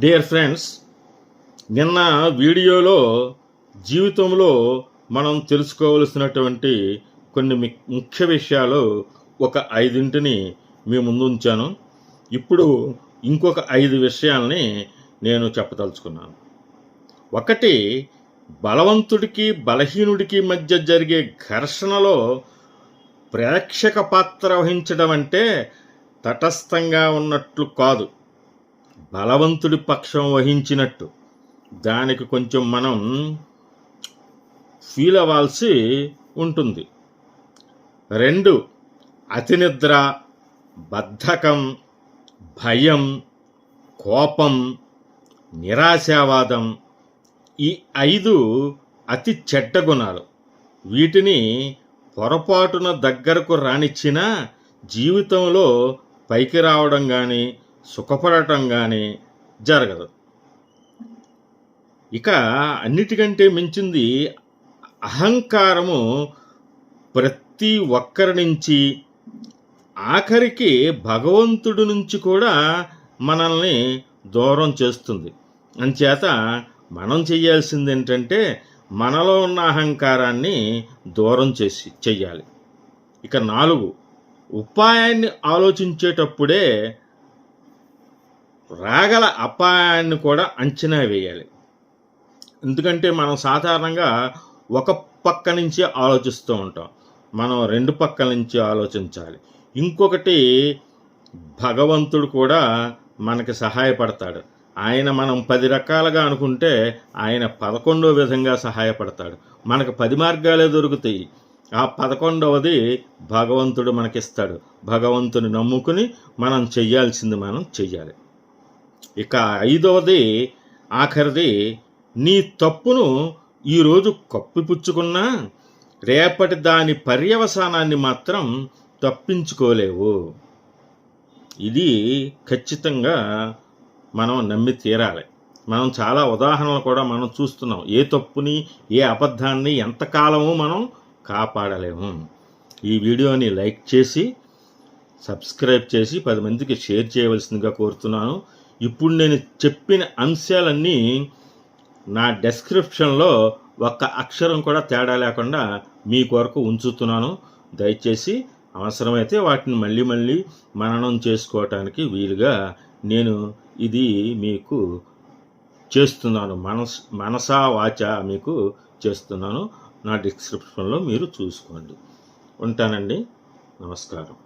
Dear friends నిన్న వీడియోలో జీవితంలో మనం తెలుసుకోవలసినటువంటి కొన్ని ముఖ్య విషయాలు ఒక ఐదింటిని మీ ముందు ఉంచాను. ఇప్పుడు ఇంకొక ఐదు విషయాల్ని నేను చెప్పదలుచుకున్నాను. ఒకటి బలవంతుడికి బలహీనుడికి మధ్య జరిగే ఘర్షణలో ప్రేక్షక పాత్ర వహించడం అంటే తటస్థంగా ఉన్నట్లు కాదు. బలవంతుడి పక్షం వహించినట్టు. దానికి కొంచెం మనం ఫీల్ అవ్వాల్సి ఉంటుంది. రెండు అతి నిద్ర బద్ధకం భయం కోపం నిరాశావాదం ఈ ఐదు అతి చెడ్డ గుణాలు. వీటిని పొరపాటున దగ్గరకు రానిచ్చినా జీవితంలో పైకి రావడం కానీ సుఖపడటం కానీ జరగదు. ఇక అన్నిటికంటే మించింది అహంకారము ప్రతి ఒక్కరి నుంచి ఆఖరికి భగవంతుడి నుంచి కూడా మనల్ని దూరం చేస్తుంది. అంచేత మనం చేయాల్సింది ఏంటంటే మనలో ఉన్న అహంకారాన్ని దూరం చేసి చెయ్యాలి ఇక నాలుగు ఉపాయాన్ని ఆలోచించేటప్పుడే రాగల అపాయాన్ని కూడా అంచనా వేయాలి. ఎందుకంటే మనం సాధారణంగా ఒక పక్క నుంచి ఆలోచిస్తూ ఉంటాం. మనం రెండు పక్కల నుంచి ఆలోచించాలి. ఇంకొకటి భగవంతుడు కూడా మనకి సహాయపడతాడు. ఆయన మనం పది రకాలుగా అనుకుంటే ఆయన పదకొండో విధంగా సహాయపడతాడు. మనకు పది మార్గాలే దొరుకుతాయి. ఆ పదకొండవది భగవంతుడు మనకిస్తాడు. భగవంతుని నమ్ముకుని మనం చెయ్యాల్సింది మనం చెయ్యాలి. ఇక ఐదవది ఆఖరిది నీ తప్పును ఈరోజు కప్పిపుచ్చుకున్నా రేపటి దాని పర్యవసానాన్ని మాత్రం తప్పించుకోలేవు. ఇది ఖచ్చితంగా మనం నమ్మి తీరాలి. మనం చాలా ఉదాహరణలు కూడా మనం చూస్తున్నాం. ఏ తప్పుని ఏ అబద్ధాన్ని ఎంతకాలము మనం కాపాడలేము. ఈ వీడియోని లైక్ చేసి సబ్స్క్రైబ్ చేసి పది మందికి షేర్ చేయవలసిందిగా కోరుతున్నాను. ఇప్పుడు నేను చెప్పిన అంశాలన్నీ నా డెస్క్రిప్షన్లో ఒక్క అక్షరం కూడా తేడా లేకుండా మీ కొరకు ఉంచుతున్నాను. దయచేసి అవసరమైతే వాటిని మళ్ళీ మళ్ళీ మననం చేసుకోవటానికి వీలుగా నేను ఇది మీకు చేస్తున్నాను. మనస్ మనసా వాచ మీకు చేస్తున్నాను. నా డిస్క్రిప్షన్లో మీరు చూసుకోండి. ఉంటానండి. నమస్కారం.